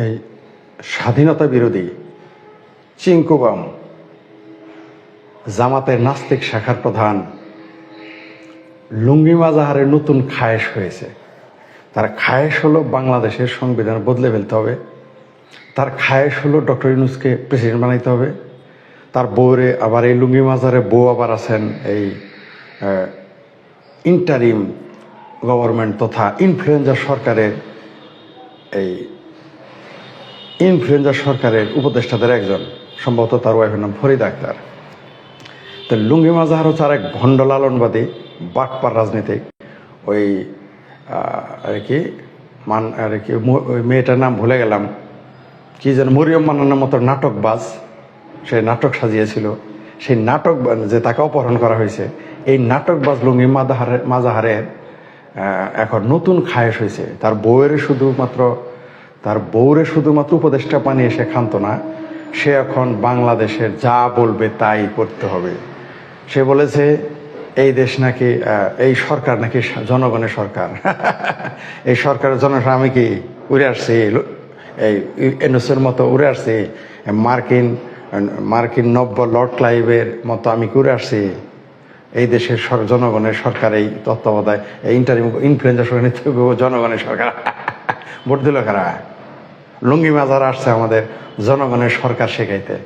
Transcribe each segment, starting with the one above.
এই স্বাধীনতা বিরোধী চিঙ্কুবাম, জামাতের নাস্তিক শাখার প্রধান লুঙ্গি মাজাহারের নতুন খায়েশ হয়েছে। তার খায়েশ হলো বাংলাদেশের সংবিধান বদলে ফেলতে হবে। তার খায়েশ হলো ডক্টর ইউনুসকে প্রেসিডেন্ট বানাইতে হবে। তার বউরে আবার এই লুঙ্গি মাজারে বউ আবার আছেন এই ইন্টারিম গভর্নমেন্ট তথা ইনফ্লুয়েঞ্জার সরকারের এই ইনফ্লুয়েঞ্জার সরকারের উপদেষ্টাদের একজন, সম্ভবত তার ওয়াইফের নাম ফরিদ আক্তার। তো লুঙ্গি মাজাহার হচ্ছে আরেক ভণ্ড লালনবাদী বাটপার রাজনীতিক। ওই আর কি? মান, আর কি? ওই মেয়েটার নাম ভুলে গেলাম। কি যেন মরিয়ম মান্নানের মতো নাটকবাজ, সে নাটক সাজিয়েছিল। সেই নাটক, যে তাকে অপহরণ করা হয়েছে, এই নাটকবাজ লুঙ্গি মাজাহারের মাজাহারের এখন নতুন খায়েশ হয়েছে। তার বউয়ের শুধুমাত্র তার বউরে শুধুমাত্র উপদেষ্টা পানি এসে খান্ত না, সে এখন বাংলাদেশের যা বলবে তাই করতে হবে। সে বলেছে এই দেশ নাকি এই সরকার নাকি জনগণের সরকার। এই সরকারের জন্য আমি কি উড়ে আসছি? এই এনএসের মতো উড়ে আসছি? মার্কিন মার্কিন নব্য লর্ড ক্লাইভের মতো আমি উড়ে আসছি? এই দেশের জনগণের সরকার এই তত্ত্বাবধায়, এই ইন্টারিম ইনফ্লুয়েঞ্জার সরকার জনগণের সরকার। ভোট দিল কারা? লুঙ্গি মাজার আসছে আমাদের জনগণের সরকার শেখাইতে।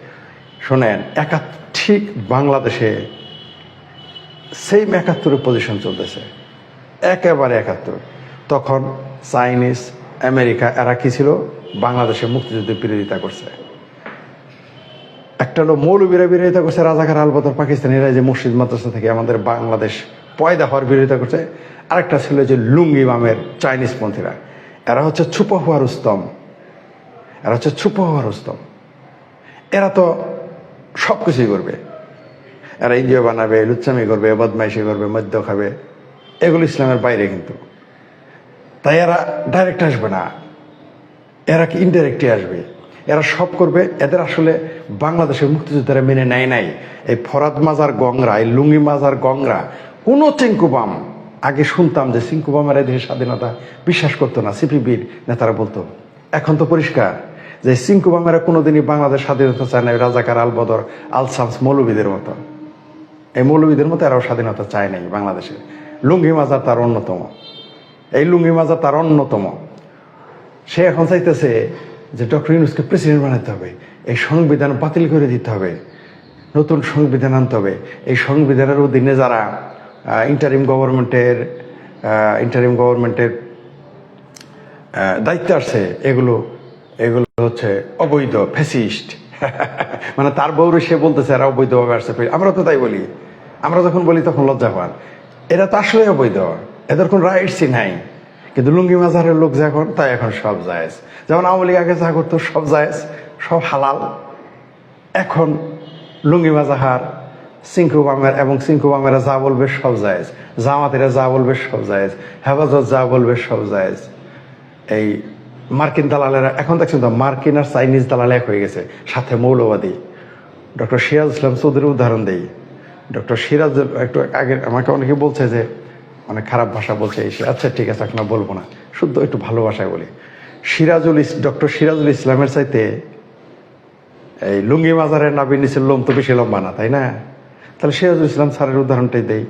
শোনেন, একা ঠিক বাংলাদেশে সেম একাত্তরের পজিশন চলতেছে। একেবারে একাত্তর। তখন চাইনিজ, আমেরিকা, এরা কি ছিল? বাংলাদেশে মুক্তিযুদ্ধের বিরোধিতা করছে। একটা হলো মৌলবীরা বিরোধিতা করছে, রাজাকার আলবদর পাকিস্তানিরা যে মসজিদ, মাদ্রাসা থেকে আমাদের বাংলাদেশ পয়দা হওয়ার বিরোধিতা করছে। আরেকটা ছিল যে লুঙ্গি মামের চাইনিজ পন্থীরা এরা হচ্ছে ছুপা হওয়ার উস্তম। এরা হচ্ছে ছুপা হওয়ার উস্তম এরা তো সব কিছুই করবে। এরা এনজিও বানাবে, লুচ্চামি করবে, বদমাইশি করবে, মদ্য খাবে। এগুলো ইসলামের বাইরে কিন্তু। তাই এরা ডাইরেক্ট আসবে না। এরা কি ইনডাইরেক্টলি আসবে? এরা সব করবে। এদের আসলে বাংলাদেশের মুক্তিযোদ্ধারা মেনে নেয় নাই। এই ফরাদ মাজার গংরা, এই লুঙ্গি মাজার গংরা, কোনো চিঙ্কুবাম আগে শুনতাম যে চিঙ্কুবামের দেশের স্বাধীনতা বিশ্বাস করতো না। সিপিবির নেতারা বলতো, এখন তো পরিষ্কার। যে চিঙ্কুবামেরা কোনোদিনই বাংলাদেশ স্বাধীনতা চায় না রাজাকার আল বদর আল শামস মৌলবীদের মতো। এই মৌলবীদের মতো এরাও স্বাধীনতা চায় নাই বাংলাদেশে। লুঙ্গি মাজার তার অন্যতম। এই লুঙ্গি মাজার তার অন্যতম। সে এখন চাইতেছে যে ডক্টর ইউনুসকে প্রেসিডেন্ট বানাতে হবে, এই সংবিধান বাতিল করে দিতে হবে, নতুন সংবিধান আনতে হবে। এই সংবিধানের অধীনে যারা ইন্টারিম গভর্নমেন্টের ইন্টারিম গভর্নমেন্টের দায়িত্বে আসছে এগুলো এগুলো হচ্ছে অবৈধ ফেসিস্ট মানে তার বউরে সে বলতেছে, এরা অবৈধভাবে আসছে। আমরা তো তাই বলি। আমরা যখন বলি, তখন লজ্জা পান। এরা তো আসলে অবৈধ। এদের কোন রাইটসই নাই। কিন্তু লুঙ্গি মাজারের লোক যখন তাই এখন সব জায়েজ। যেমন আওয়ামী লীগ আগে যা করতো, সব জায়েজ, সব হালাল। এখন লুঙ্গি মাজাহার সিঙ্কু বামের এবং সিঙ্কু বামেরা যা বলবে, সব জায়েজ। জামাতেরা যা বলবে, সব জায়েজ। হেফাজত যা বলবে, সব জায়েজ। এই মার্কিন দালালেরা, এখন দেখছেন তো মার্কিন আর চাইনিজ দালাল এক হয়ে গেছে, সাথে মৌলবাদী। ডক্টর সিরাজ ইসলাম চৌধুরীর উদাহরণ দেই। ডক্টর সিরাজ একটু আগে আমাকে অনেকে বলছে যে অনেক খারাপ ভাষা বলছে এই আচ্ছা ঠিক আছে, এখন বলব না, শুদ্ধ একটু ভালো ভাষায় বলি। সিরাজুল ইস, ডক্টর সিরাজুল ইসলামের চাইতে এই লুঙ্গি মাজারের নাবির নিচের লোম তো বেশি লম্বা না, তাই না? তাহলে সিরাজুল ইসলাম স্যারের উদাহরণটাই দেই,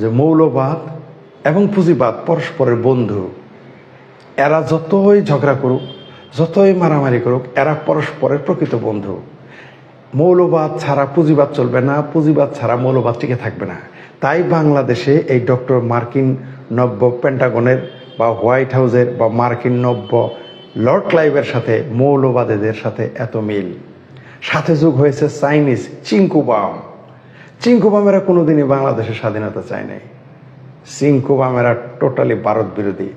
যে মৌলবাদ এবং পুঁজিবাদ পরস্পরের বন্ধু এরা যতই ঝগড়া করুক, যতই মারামারি করুক, এরা পরস্পরের প্রকৃত বন্ধু। মৌলবাদ ছাড়া পুঁজিবাদ চলবে না, পুঁজিবাদ ছাড়া মৌলবাদ টিকে থাকবে না। তাই বাংলাদেশে এই ডক্টর মার্কিন নব্য পেন্টাগনের বা হোয়াইট হাউসের বা মার্কিন নব্য লর্ড ক্লাইভের সাথে, মৌলবাদীদের সাথে এত মিল। সাথে যোগ হয়েছে চাইনিজ চিঙ্কুবাম চিঙ্কুবামেরা কোনোদিনই বাংলাদেশের স্বাধীনতা চায় নাই। চিঙ্কুবামেরা টোটালি ভারত বিরোধী।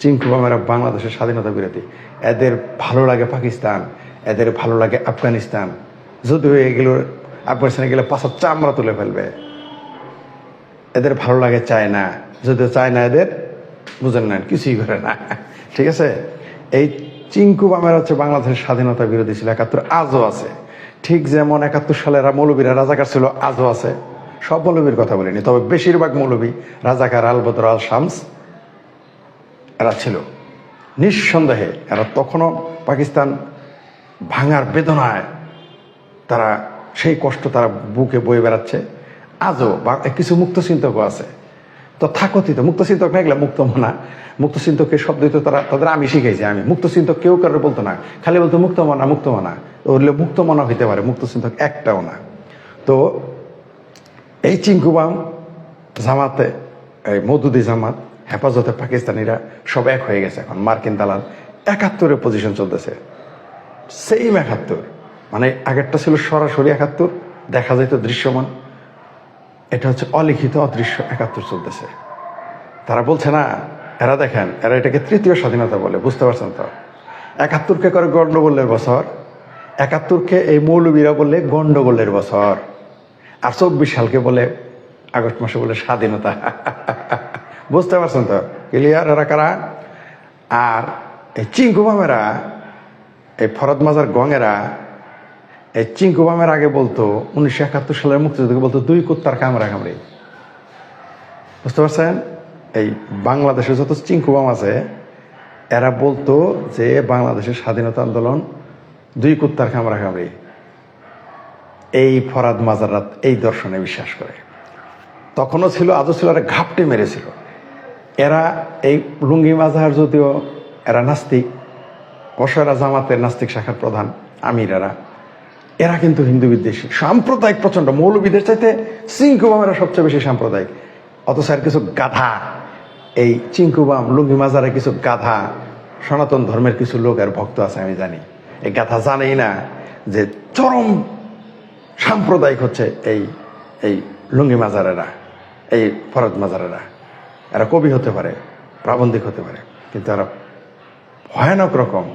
চিঙ্কুবামেরা বাংলাদেশের স্বাধীনতা বিরোধী। এদের ভালো লাগে পাকিস্তান, এদের ভালো লাগে আফগানিস্তান। যদিও এগুলো আফগানিস্তানে গেলে পাশার চামড়া তুলে ফেলবে। এদের ভালো লাগে চায়না। যদিও চায়না এদের বুঝেন না, কিছুই করে না। ঠিক আছে? এই চিঙ্কু বামের হচ্ছে বাংলাদেশের স্বাধীনতা বিরোধী ছিল, একাত্তর আজও আছে। ঠিক যেমন একাত্তর সালে এরা মৌলবীরা রাজাকার ছিল, আজও আছে। সব মৌলবীর কথা বলিনি, তবে বেশিরভাগ মৌলবী রাজাকার আল বদর আল শামস এরা ছিল। নিঃসন্দেহে এরা তখনও পাকিস্তান ভাঙার বেদনায় তারা সেই কষ্ট তারা বুকে বয়ে বেড়াচ্ছে। আজও বা কিছু মুক্ত চিন্তকও আছে। তো থাকতিত, মুক্ত চিন্তক না এগুলা মুক্ত মনা। মুক্ত চিন্তকের শব্দ তো তারা, তাদের আমি শিখাইছি আমি। মুক্ত চিন্তক কেউ কারও বলতো না। খালি বলতো মুক্ত মনা মুক্ত মনা। ওগুলো মুক্ত মনা হইতে পারে, মুক্ত চিন্তক একটাও না। তো এই চিঙ্কুবাম জামাতে, এই মধুদি জামাত হেফাজতে পাকিস্তানিরা সব এক হয়ে গেছে এখন। মার্কিন দালাল একাত্তরের পজিশন চলতেছে। সেম একাত্তর। মানে আগেরটা ছিল সরাসরি একাত্তর, দেখা যেত দৃশ্যমান। এটা হচ্ছে অলিখিত অদৃশ্য একাত্তর চলতেছে। তারা বলছে না, এরা দেখেন, এরা এটাকে তৃতীয় স্বাধীনতা বলে, বুঝতে পারছেন তো? একাত্তরকে করে গণ্ডগোলের বছর, একাত্তরকে এই মৌলবীরা বললে গণ্ডগোলের বছর। আর চব্বিশ সালকে বলে আগস্ট মাসে বলে স্বাধীনতা। বুঝতে পারছেন তো? ক্লিয়ার? এরা কারা? আর এই চিঙ্কুমামেরা এই ফরদ মাজার গঙেরা, এই চিঙ্কুবামের আগে বলতো, উনিশশো একাত্তর সালের মুক্তিযুদ্ধকে বলতো, দুই কুত্তার কামড়া কামড়ি। বুঝতে পারছেন? এই বাংলাদেশে যত চিঙ্কুবাম আছে, এরা বলতো যে বাংলাদেশের স্বাধীনতা আন্দোলন দুই কুত্তার কামড়া কামড়ি। এই ফরাদ মাজারাত এই দর্শনে বিশ্বাস করে। তখনও ছিল, আজও ছিল, এরা ঘাপটে মেরেছিল। এরা এই লুঙ্গি মাজার যদিও এরা নাস্তিক কষারা জামাতের নাস্তিক শাখার প্রধান আমির এরা। এরা কিন্তু হিন্দু বিদ্বেষী। সাম্প্রদায়িক প্রচণ্ড মৌলবিদের চাইতে চিঙ্কুবামেরা সবচেয়ে বেশি সাম্প্রদায়িক। অথচ আর কিছু গাধা, এই চিঙ্কুবাম লুঙ্গি মাজারে কিছু গাধা, সনাতন ধর্মের কিছু লোক আর ভক্ত আছে, আমি জানি। এই গাধা জানেই না যে চরম সাম্প্রদায়িক হচ্ছে এই এই লুঙ্গি মাজারেরা এই ফরদ মাজারেরা এরা কবি হতে পারে, প্রাবন্ধিক হতে পারে, কিন্তু এরা ভয়ানক রকম।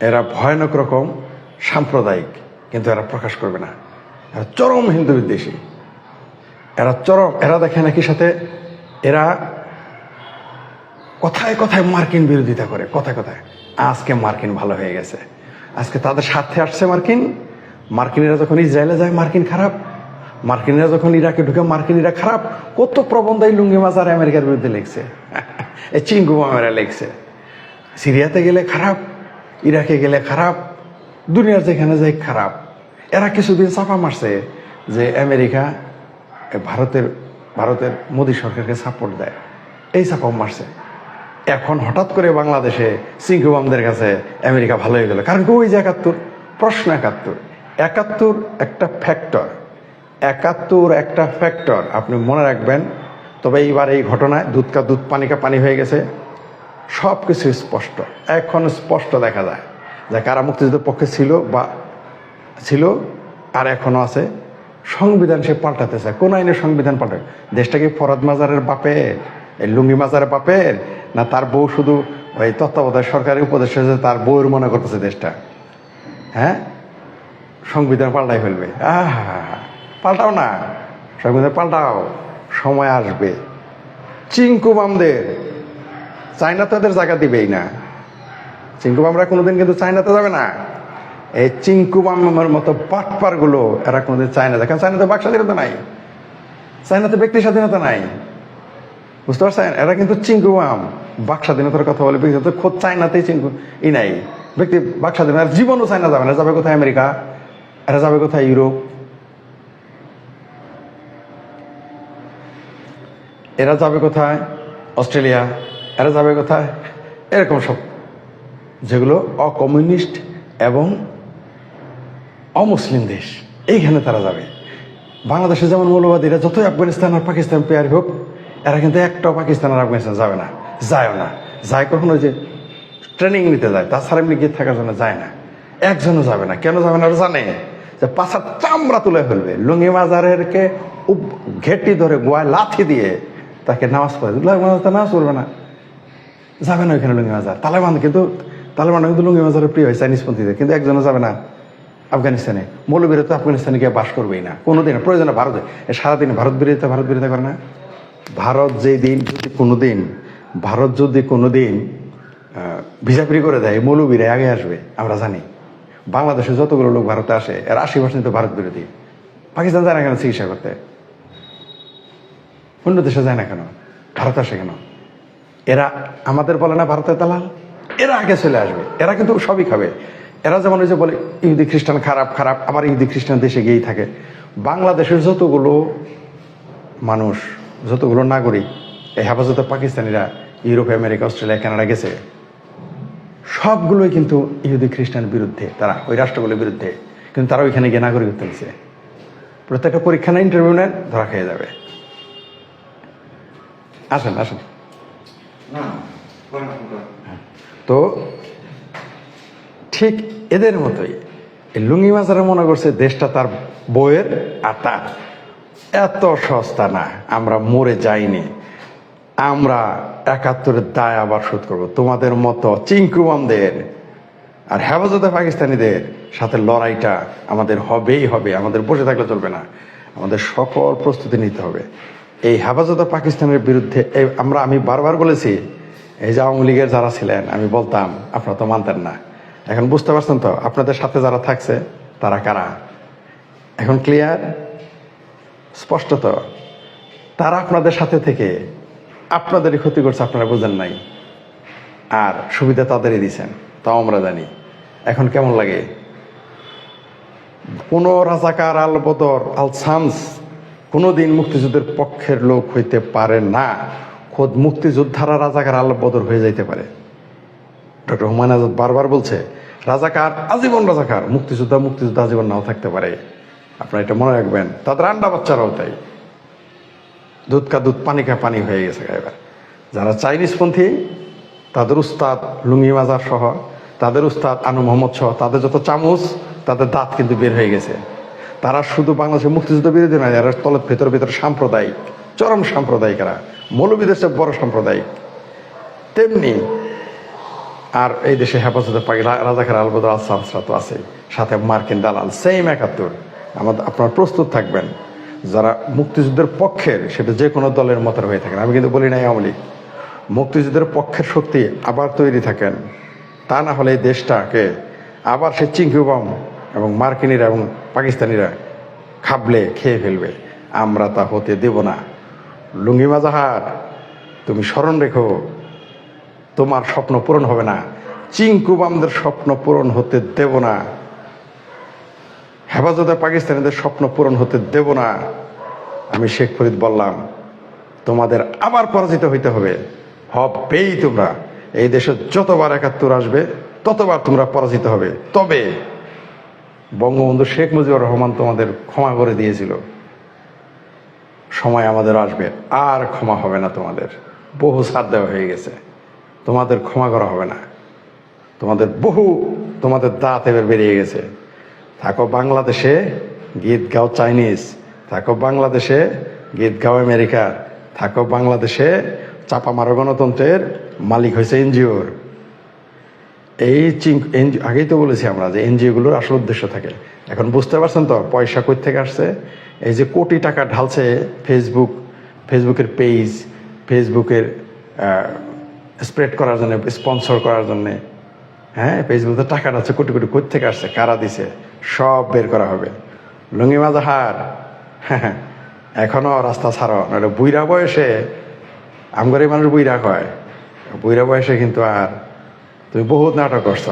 এরা ভয়ানক রকম, সাম্প্রদায়িক, কিন্তু এরা প্রকাশ করবে না। এরা চরম হিন্দু বিদ্বেষী। এরা চরম, এরা দেখে নাকি সাথে এরা কথায় কথায় মার্কিন বিরোধিতা করে, কথায় কথায়। আজকে মার্কিন ভালো হয়ে গেছে। আজকে তাদের স্বার্থে আসছে মার্কিন মার্কিনিরা যখন ইসরায়েলে যায়, মার্কিন খারাপ। মার্কিনিরা যখন ইরাকে ঢুকে, মার্কিনিরা খারাপ। কত প্রবন্ধ এই লুঙ্গি মাজার আমেরিকার বিরুদ্ধে লিখছে। এই চিঙ্গু মামেরা লিখছে। সিরিয়াতে গেলে খারাপ, ইরাকে গেলে খারাপ, দুনিয়ার যেখানে যাই খারাপ। এরা কিছুদিন চাপা মারছে যে আমেরিকা ভারতের ভারতের মোদী সরকারকে সাপোর্ট দেয়। এই চাপা মারছে। এখন হঠাৎ করে বাংলাদেশে সিংহবামদের কাছে আমেরিকা ভালো হয়ে গেল। কারণ কি? ওই যে একাত্তর, প্রশ্ন একাত্তর। একাত্তর একটা ফ্যাক্টর একাত্তর একটা ফ্যাক্টর আপনি মনে রাখবেন, তবে এইবার এই ঘটনায় দুধকা দুধ, পানি কা পানি হয়ে গেছে। সব কিছু স্পষ্ট। এখন স্পষ্ট দেখা যায় যে কারা মুক্তিযুদ্ধের পক্ষে ছিল বা ছিল আর এখনও আছে। সংবিধান সে পাল্টাতে চায় কোন আইনের সংবিধান পাল্টায়? দেশটা কি ফরাদ মাজারের বাপের? এই লুঙ্গি মাজারের বাপের? না তার বউ শুধু ওই তত্ত্বাবধায়ক সরকারের উপদেশ হয়েছে তার বউয়ের মনে করতেছে দেশটা? হ্যাঁ? সংবিধান পাল্টাই ফেলবে। আহা, পাল্টাও না, সংবিধান পাল্টাও, সময় আসবে। চিঙ্কু বামদের, চায়না তো এদের জায়গা দিবেই না। চিঙ্কু বামরা কোনোদিন কিন্তু চায়নাতে যাবে না। এই চিঙ্কু বামের মতো পাটপারগুলো এরা কোনোদিন চায়না দেখেন চায়নাতে বাক স্বাধীনতা নাই। চায়নাতে ব্যক্তি স্বাধীনতা নাই। বুঝতে পারছেন? এরা কিন্তু চিঙ্কু বাম, বাক স্বাধীনতার কথা বলে খোদ চায়নাতেই চিঙ্কু ই নাই। ব্যক্তি বাক স্বাধীনতা জীবনও চায়না যাবে না, যাবে কোথায় আমেরিকা? এরা যাবে কোথায়? ইউরোপ। এরা যাবে কোথায়? অস্ট্রেলিয়া। এরা যাবে কোথায়? এরকম সব। যেগুলো অকমিউনিস্ট এবং অমুসলিম দেশ। এইখানে তারা যাবে। বাংলাদেশে যেমন মৌলবাদীরা যতই আফগানিস্তান আর পাকিস্তান পেয়ার হোক, এরা কিন্তু একটাও পাকিস্তান আর আফগানিস্তান যাবে না। যায়ও না। যায় কখনো যে ট্রেনিং নিতে যায়, তাছাড়া এমনি গিয়ে থাকার জন্য যায় না। একজনও যাবে না। কেন যাবে না? জানে। যে পাশার চামড়া তুলে ফেলবে। লুঙ্গি মাজারেরকে ঘেটি ধরে গোয়ায় লাথি দিয়ে তাকে নামাজ পড়ে। লুঙ্গি মাজার তো নামাজ পড়বে না। যাবে না ওইখানে লুঙ্গি মাজার। তালেবান কিন্তু তালেবান কিন্তু লুঙ্গি মাজারের প্রিয় হয় চাইনিজ কিন্তু একজনও যাবে না আফগানিস্তানে। মৌলবীরা তো আফগানিস্তানে গিয়ে বাস করবেই না। কোনোদিন প্রয়োজনে ভারতে। সারাদিন ভারত বিরোধিতা ভারত বিরোধিতা করে না। ভারত যেই দিন যদি কোনোদিন ভারত যদি কোনোদিন ভিসা ফ্রি করে দেয়, মৌলবীরা আগে আসবে। আমরা জানি। বাংলাদেশে যতগুলো লোক ভারতে আসে, এর আশি পার্সেন্ট তো ভারত বিরোধী। পাকিস্তান যায় না কেন চিকিৎসা করতে? অন্য দেশে যায় না কেন? ভারত আসে কেন? এরা আমাদের বলে না ভারতের দালাল? এরা আগে চলে আসবে। এরা কিন্তু সবই খাবে। এরা যেমন ওই যে বলে, ইহুদি খ্রিস্টান খারাপ খারাপ। আবার ইহুদি খ্রিস্টান দেশে গিয়েই থাকে। বাংলাদেশের যতগুলো মানুষ, যতগুলো নাগরিক, এই হেফাজতে পাকিস্তানিরা, ইউরোপ আমেরিকা, অস্ট্রেলিয়া, কানাডা গেছে সবগুলোই কিন্তু ইহুদি খ্রিস্টানের বিরুদ্ধে তারা ওই রাষ্ট্রগুলোর বিরুদ্ধে কিন্তু তারা ওইখানে গিয়ে নাগরিকত্ব নিছে। প্রত্যেকটা পরীক্ষা না ইন্টারভিউ নেন ধরা খেয়ে যাবে। আসেন আসেন। তো ঠিক এদের মতোই এই লুঙ্গি মাজারা মনে করছে দেশটা তার বইয়ের আর তার। এত সস্তা না আমরা মরে যাইনি। আমরা একাত্তরের দায় আবার শোধ করব। তোমাদের মতো চিঙ্কুমামদের আর হেফাজতে পাকিস্তানিদের সাথে লড়াইটা আমাদের হবেই হবে, আমাদের বসে থাকলে চলবে না। আমাদের সকল প্রস্তুতি নিতে হবে। এই হেফাজতে পাকিস্তানের বিরুদ্ধে আমরা, আমি বারবার বলেছি, এই যে আওয়ামী লীগের যারা ছিলেন, আমি বলতাম, আপনারা তো মানতেন না। এখন বুঝতে পারছেন তো, আপনাদের সাথে যারা থাকছে, তারা কারা? এখন ক্লিয়ার স্পষ্টত তারা আপনাদের সাথে থেকে আপনাদেরই ক্ষতি করছে, আপনারা বুঝেন নাই। আর সুবিধা তাদেরই দিছেন, তাও আমরা জানি। এখন কেমন লাগে? কোন রাজাকার আল বদর, আল শামস কোনোদিন মুক্তিযুদ্ধের পক্ষের লোক হইতে পারে না। খোদ মুক্তিযোদ্ধারা রাজাকার আল বদর হয়ে যাইতে পারে। ডক্টর হুমায়ুন আজাদ বারবার বলছে, রাজাকার আজীবন রাজাকার, মুক্তিযোদ্ধা মুক্তিযোদ্ধা আজীবন নাও থাকতে পারে। আপনারা এটা মনে রাখবেন। তাদের আন্ডা বাচ্চারাও তাই। দুধ কা দুধ পানি কা পানি হয়ে গেছে এবার যারা চাইনিজপন্থী, তাদের উস্তাদ লুঙ্গি মাজার সহ, তাদের উস্তাদ আনু মোহাম্মদ সহ, তাদের যত চামচ, তাদের দাঁত কিন্তু বের হয়ে গেছে। তারা শুধু বাংলাদেশের মুক্তিযুদ্ধ বিরোধী নয়, যারা তলের ভেতর ভেতর সাম্প্রদায়িক, চরম সাম্প্রদায়িকরা, মৌলবীদের চেয়ে বড় সাম্প্রদায়িক। তেমনি আর এই দেশে হেফাজতে পাকি রাজাকার আলবদর আলসামসরা তো আছে, সাথে মার্কিন দালাল সেম একাত্তর। আমাদের আপনার প্রস্তুত থাকবেন। যারা মুক্তিযুদ্ধের পক্ষের, সেটা যে কোনো দলের মতের হয়ে থাকেন। আমি কিন্তু বলি নাই আওয়ামী লীগ। মুক্তিযুদ্ধের পক্ষের শক্তি আবার তৈরি থাকেন। তা না হলে দেশটাকে আবার সে চিঙ্কুবাম এবং মার্কিনিরা এবং পাকিস্তানিরা খাবলে খেয়ে ফেলবে। আমরা তা হতে দেব না। লুঙ্গি মাজাহার, তুমি স্মরণ রেখো, তোমার স্বপ্ন পূরণ হবে না। চিঙ্কুবামদের স্বপ্ন পূরণ হতে দেব না। হেফাজতে পাকিস্তানিদের স্বপ্ন পূরণ হতে দেব না। আমি শেখ ফরিদ বললাম, তোমাদের আবার পরাজিত হইতে হবে। হবেই তোমরা। এই দেশে যতবার একাত্তর আসবে, ততবার তোমরা পরাজিত হবে। তবে বঙ্গবন্ধু শেখ মুজিবুর রহমান তোমাদের ক্ষমা করে দিয়েছিল। সময় আমাদের আসবে, আর ক্ষমা হবে না তোমাদের। বহু ছাড় দেওয়া হয়ে গেছে। তোমাদের ক্ষমা করা হবে না। তোমাদের বহু, তোমাদের দাঁত এবার বেরিয়ে গেছে। থাকো বাংলাদেশে, গীত গাও চাইনিজ। থাকো বাংলাদেশে, গীত গাও আমেরিকার থাকো বাংলাদেশে চাপা মারো গণতন্ত্রের মালিক হয়েছে এনজিওর এই চিং এনজিও আগেই তো বলেছি আমরা যে এনজিওগুলোর আসল উদ্দেশ্য থাকে। এখন বুঝতে পারছেন তো, পয়সা কই থেকে আসছে? এই যে কোটি টাকা ঢালছে ফেসবুক ফেসবুকের পেজ ফেসবুকের স্প্রেড করার জন্য স্পন্সর করার জন্যে। হ্যাঁ ফেসবুকে টাকাটা আছে কোটি কোটি কোথা থেকে আসছে? কারা দিছে? সব বের করা হবে। লুঙ্গি মাজাহার এখনও রাস্তা ছাড়ো, নাহলে বুইরা বয়সে আমগরি মানুষ বুইরা কয় বুইরা বয়সে কিন্তু আর তুমি বহুত নাটক করছ।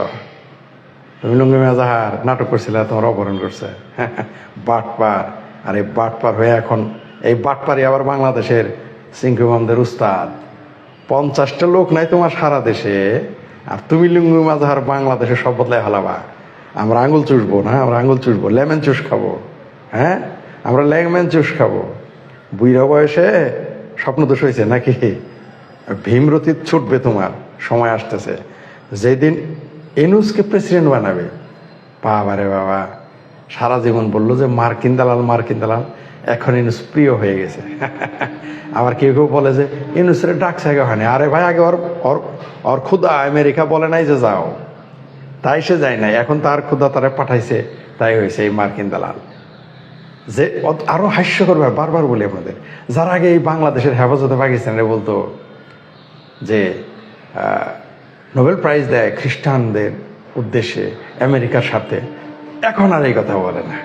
তুমি লুঙ্গি মাজাহার নাটক করছিলে, তোমার অপহরণ করছে। বাটপার। আর এই বাটপার হয়ে এখন, এই বাটপারই আবার বাংলাদেশের সিংকুমামদের উস্তাদ। পঞ্চাশটা লোক নাই তোমার সারা দেশে, আর তুমি লুঙ্গি মাজাহার বাংলাদেশে সব বদলায় হালাবা আমরা আঙুল চুষবো না, আমরা আঙুল চুষবো। লেমন চুষ খাব হ্যাঁ? আমরা লেমন চুষ খাব। বুইরা বয়সে স্বপ্ন দোষ হয়েছে নাকি? ভীমরতি ছুটবে তোমার, সময় আসতেছে। যেদিন এনুসকে প্রেসিডেন্ট বানাবে বাবা রে বাবা, সারা জীবন বলল যে মার্কিন দালাল মার্কিন দালাল, এখন ইনুস প্রিয় হয়ে গেছে। আবার কেউ কেউ বলে যে ইনুসের ডাকছে আগে হয়নি। আরে ভাই, আগে ওর ওর ওর ক্ষুদা আমেরিকা বলে নাই যে যাও। তাই সে যায় নাই। এখন তার ক্ষুদা তারা পাঠাইছে, তাই হয়েছে এই মার্কিন দালাল। যে অত- আরও হাস্যকর বারবার বলি আপনাদের, যারা আগে এই বাংলাদেশের হেফাজতে পাকিস্তানের বলতো যে নোবেল প্রাইজ দেয় খ্রিস্টানদের উদ্দেশ্যে, আমেরিকার সাথে এখন আর এই কথা বলে না।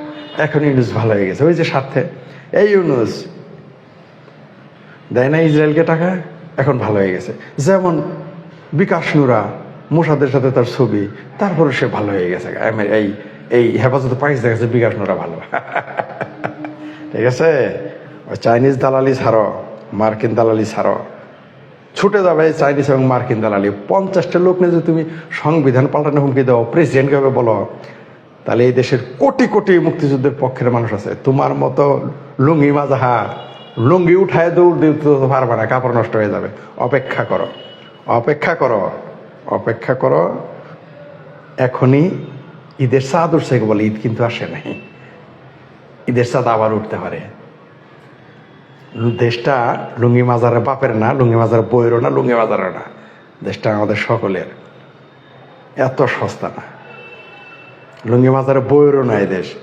এখন ইউনুস ভালো হয়ে গেছে। ওই যে স্বার্থে, এই ইউনুস, দেয় না ইসরায়েলকে টাকা, এখন ভালো হয়ে গেছে। যেমন বিকাশ নুরা মোসাদের সাথে তার ছবি তারপরে সে ভালো হয়ে গেছে। এই এই হেফাজতে পাকিস্তান গেছে, বিকাশ নুরা ভালো। ঠিক আছে? চাইনিজ দালালি ছাড়ো, মার্কিন দালালি ছাড়ো। ছুটে যাবে চাইনিজ এবং মার্কিন দালালি। পঞ্চাশটা লোক নিয়ে যদি তুমি সংবিধান পাল্টানো হুমকি দাও প্রেসিডেন্টকে বলো? তাহলে এই দেশের কোটি কোটি মুক্তিযুদ্ধের পক্ষের মানুষ আছে। তোমার মতো লুঙ্গি মাজাহা লুঙ্গি উঠায় দৌড় দিতে পারবে না, কাপড় নষ্ট হয়ে যাবে। অপেক্ষা করো অপেক্ষা করো। অপেক্ষা করো। এখনই ঈদের চাঁদ উঠছে বলে, ঈদ কিন্তু আসে নাই। ঈদের চাঁদ আবার উঠতে পারে। দেশটা লুঙ্গি মাজারের বাপের না, লুঙ্গি মাজার বইয়েরও না, লুঙ্গি মাজারও না। দেশটা আমাদের সকলের। এত সস্তা না। লুঙ্গি মাজারের বইয়েরও না দেশ।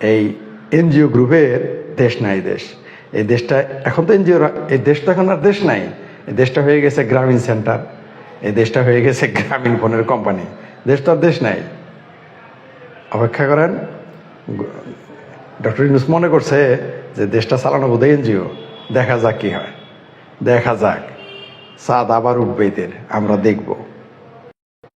এই এনজিও গ্রুপের দেশ নাই দেশ। এই দেশটা, এখন তো এনজিও এই দেশটা এখন আর দেশ নাই। এই দেশটা হয়ে গেছে গ্রামীণ সেন্টার। এই দেশটা হয়ে গেছে গ্রামীণ ফোনের কোম্পানি দেশ তো আর দেশ নাই। অপেক্ষা করেন ডক্টর ইউনুস মনে করছে যে দেশটা চালানো বোধহয় এনজিও। দেখা যাক কি হয়। দেখা যাক। চাঁদ আবার উঠবে এদের। আমরা দেখব।